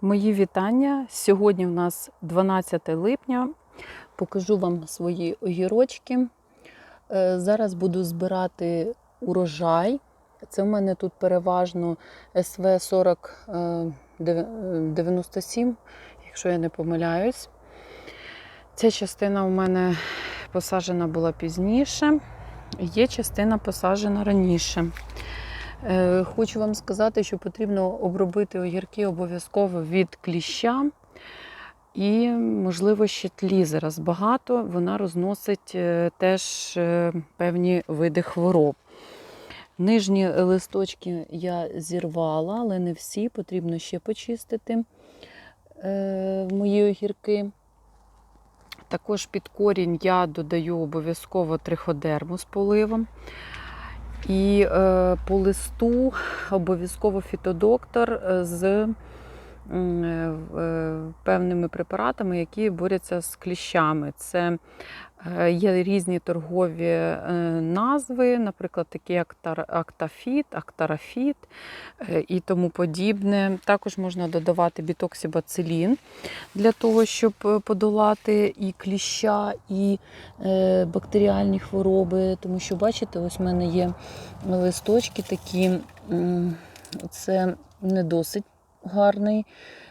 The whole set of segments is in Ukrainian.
Мої вітання. Сьогодні в нас 12 липня. Покажу вам свої огірочки. Е, Зараз буду збирати урожай. Це в мене тут переважно СВ 4097, якщо я не помиляюсь. Ця частина у мене посаджена була пізніше, є частина посаджена раніше. Е, Хочу вам сказати, що потрібно обробити огірки обов'язково від кліща і, можливо, ще тлі зараз багато. Вона розносить е, теж е, певні види хвороб. Нижні листочки я зірвала, але не всі, потрібно ще почистити мої огірки. Також під корінь я додаю обов'язково триходерму з поливом. І е, по листу обов'язково фітодоктор е, з е, е, певними препаратами, які борються з кліщами. Це є різні торгові е, назви, наприклад, такі як актафіт, актарафіт е, і тому подібне. Також можна додавати бітоксибацилін для того, щоб е, подолати і кліща, і е, бактеріальні хвороби. Тому що, бачите, ось в мене є листочки такі. Це не досить гарний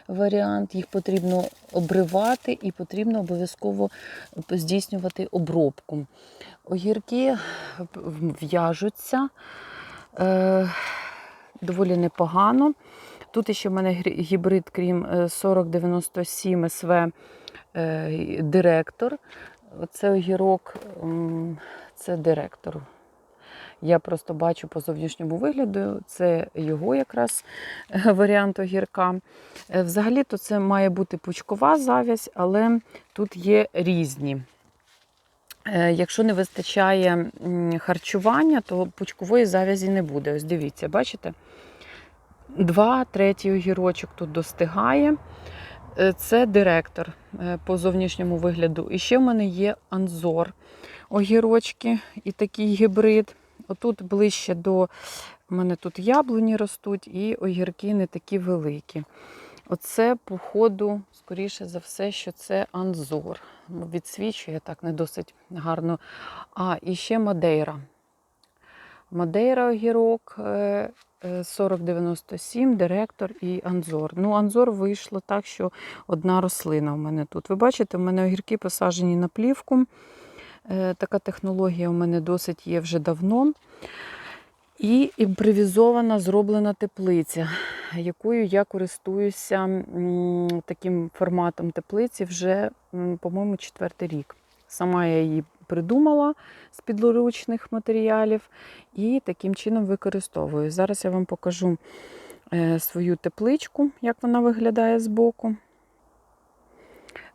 варіант. Їх потрібно обривати і потрібно обов'язково здійснювати обробку. Огірки в'яжуться е, доволі непогано. Тут ще в мене гібрид, крім е, 4097 СВ е, директор. Це огірок, це директор. Я просто бачу по зовнішньому вигляду, це його якраз е, варіант огірка. Е, Взагалі-то це має бути пучкова завязь, але тут є різні. Е, Якщо не вистачає харчування, то пучкової завязі не буде. Ось дивіться, бачите? Два, третій огірочок тут достигає. Це директор по зовнішньому вигляду. І ще в мене є анзор огірочки і такий гібрид. Отут ближче до у мене тут яблуні ростуть, і огірки не такі великі. Оце, по ходу, скоріше за все, що це анзор. Ну, Відсвічує так не досить гарно. А, і ще Мадейра. Мадейра огірок е, е, 4097, директор і анзор. Ну, анзор вийшло так, що одна рослина в мене тут. Ви бачите, в мене огірки посаджені на плівку. Е, Така технологія у мене досить є вже давно. І імпровізована зроблена теплиця, якою я користуюся таким форматом теплиці вже, по-моєму, четвертий рік. Сама я її придумала з підручних матеріалів і таким чином використовую. Зараз я вам покажу е, свою тепличку, як вона виглядає збоку.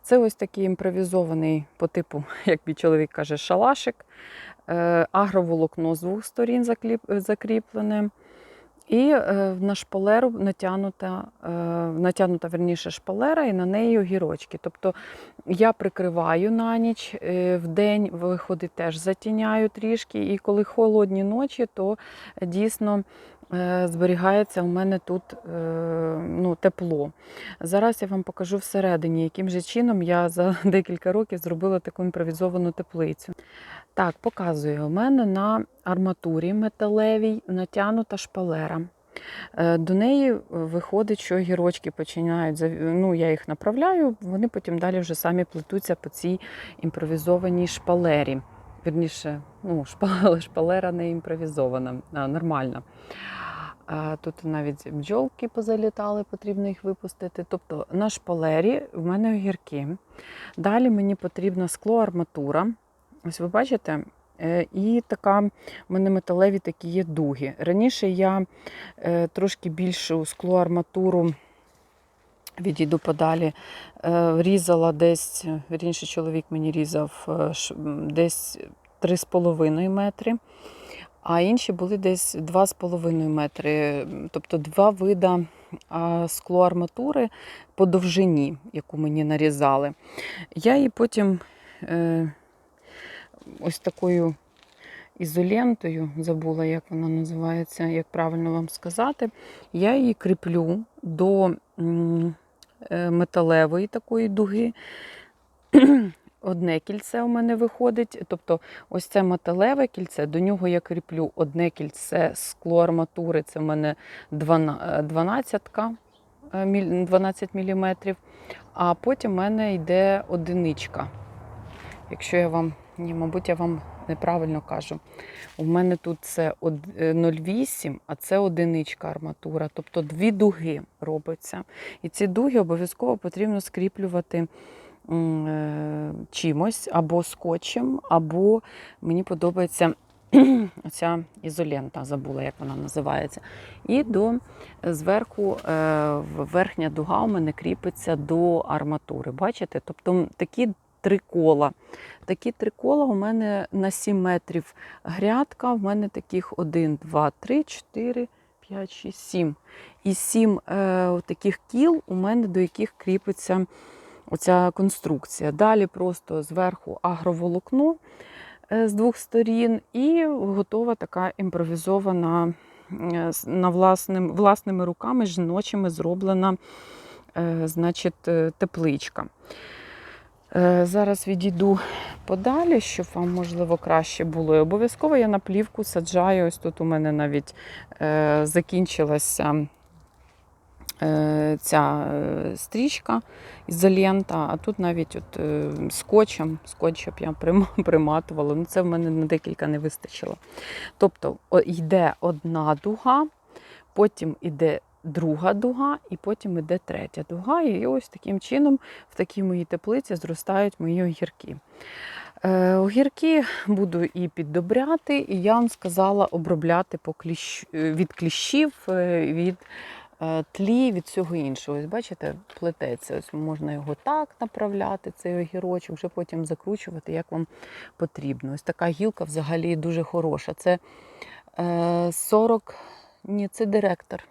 Це ось такий імпровізований по типу, як мій чоловік каже, шалашик. Е, Агроволокно з двох сторін закріплене. І е, на шпалеру натягнута, е, натягнута верніше шпалера, і на неї огірочки. Тобто я прикриваю на ніч, е, в день виходить теж затіняю трішки, і коли холодні ночі, то дійсно зберігається у мене тут е, ну, тепло. Зараз я вам покажу всередині, яким же чином я за декілька років зробила таку імпровізовану теплицю. Так, показую. У мене на арматурі металевій натягнута шпалера. Е, До неї е, виходить, що гірочки починають, ну, я їх направляю, вони потім далі вже самі плетуться по цій імпровізованій шпалері. Вірніше, ну, шпалера, шпалера не імпровізована, а нормальна. Тут навіть бджолки позалітали, потрібно їх випустити. Тобто на шпалері в мене огірки. Далі мені потрібна склоарматура. Ось ви бачите, Е, і така в мене металеві такі є дуги. Раніше я е, трошки більшу склоарматуру відійду подалі. е, Різала десь, вірніше, чоловік мені різав е, десь 3,5 метри, а інші були десь 2,5 метри. Тобто два вида склоарматури по довжині, яку мені нарізали. Я її потім е, ось такою ізолентою, забула, як вона називається, як правильно вам сказати, я її кріплю до металевої такої дуги. Одне кільце у мене виходить, тобто ось це металеве кільце, до нього я кріплю одне кільце склоарматури, це в мене 12, 12 мм, а потім в мене йде одиничка. Якщо я вам, ні, мабуть, я вам неправильно кажу. У мене тут це е, 0,8, а це одиничка арматура, тобто дві дуги робиться. І ці дуги обов'язково потрібно скріплювати е, чимось або скотчем, або мені подобається оця ізолента, забула, як вона називається. І до зверху е, верхня дуга у мене кріпиться до арматури. Бачите? Тобто такі три кола. Такі три кола у мене на 7 метрів грядка. В мене таких 1, 2, 3, 4, 5, 6, 7. І 7 е, таких кіл у мене до яких кріпиться оця конструкція. Далі просто зверху агроволокно е, з двох сторін, і готова така імпровізована е, на власним, власними руками жіночими зроблена е, значить, е, тепличка. Е, Зараз відійду подалі, щоб вам, можливо, краще було. І обов'язково я на плівку саджаю. Ось тут у мене навіть е, закінчилася е, ця е, стрічка ізолента, а тут навіть от, е, скотчем, скотчем я приматувала. Ну, це в мене на декілька не вистачило. Тобто йде одна дуга, потім йде друга дуга, і потім йде третя дуга. І ось таким чином в такій моїй теплиці зростають мої огірки. Е, огірки буду і піддобряти, і я вам сказала обробляти по кліщ... е, від кліщів, е, від тлі, від всього іншого. Ось бачите, плететься. Ось можна його так направляти, цей огірочок, вже потім закручувати, як вам потрібно. Ось така гілка взагалі дуже хороша. Це е, 40, ні, це директор.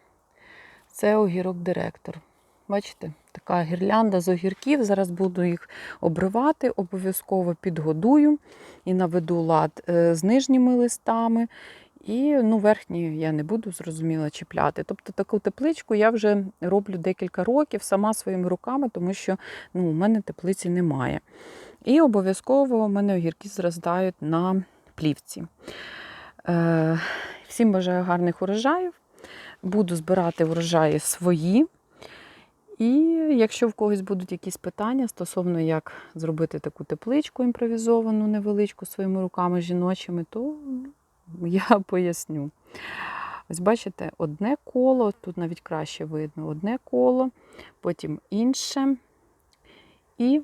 Це огірок-директор. Бачите, така гірлянда з огірків. Зараз буду їх обривати, обов'язково підгодую і наведу лад е, з нижніми листами. І ну, верхні я не буду зрозуміло чіпляти. Тобто таку тепличку я вже роблю декілька років сама своїми руками, тому що ну, у мене теплиці немає. І обов'язково у мене огірки зростають на плівці. Е, всім бажаю гарних урожаїв. Буду збирати врожаї свої. І якщо в когось будуть якісь питання стосовно як зробити таку тепличку імпровізовану, невеличку своїми руками жіночими, то я поясню. Ось бачите, одне коло, тут навіть краще видно, одне коло, потім інше і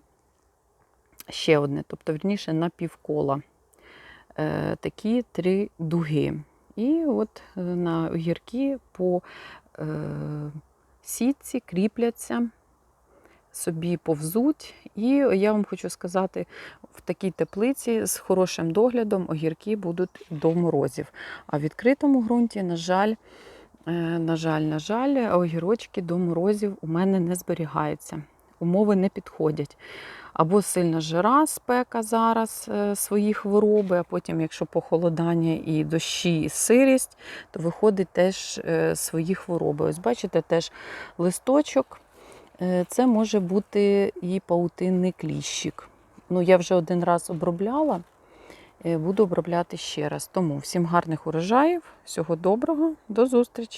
ще одне, тобто, верніше, на півкола. Е, такі три дуги. І от е, на огірки по е, сітці кріпляться, собі повзуть. І я вам хочу сказати, в такій теплиці з хорошим доглядом огірки будуть до морозів. А в відкритому ґрунті, на жаль, е, на жаль, на жаль, огірочки до морозів у мене не зберігаються. Умови не підходять. Або сильна жара, спека зараз, е, свої хвороби, а потім, якщо похолодання і дощі, і сирість, то виходить теж е, свої хвороби. Ось бачите, теж листочок. Е, Це може бути і паутинний кліщик. Ну, я вже один раз обробляла, буду обробляти ще раз. Тому всім гарних урожаїв, всього доброго, до зустрічі!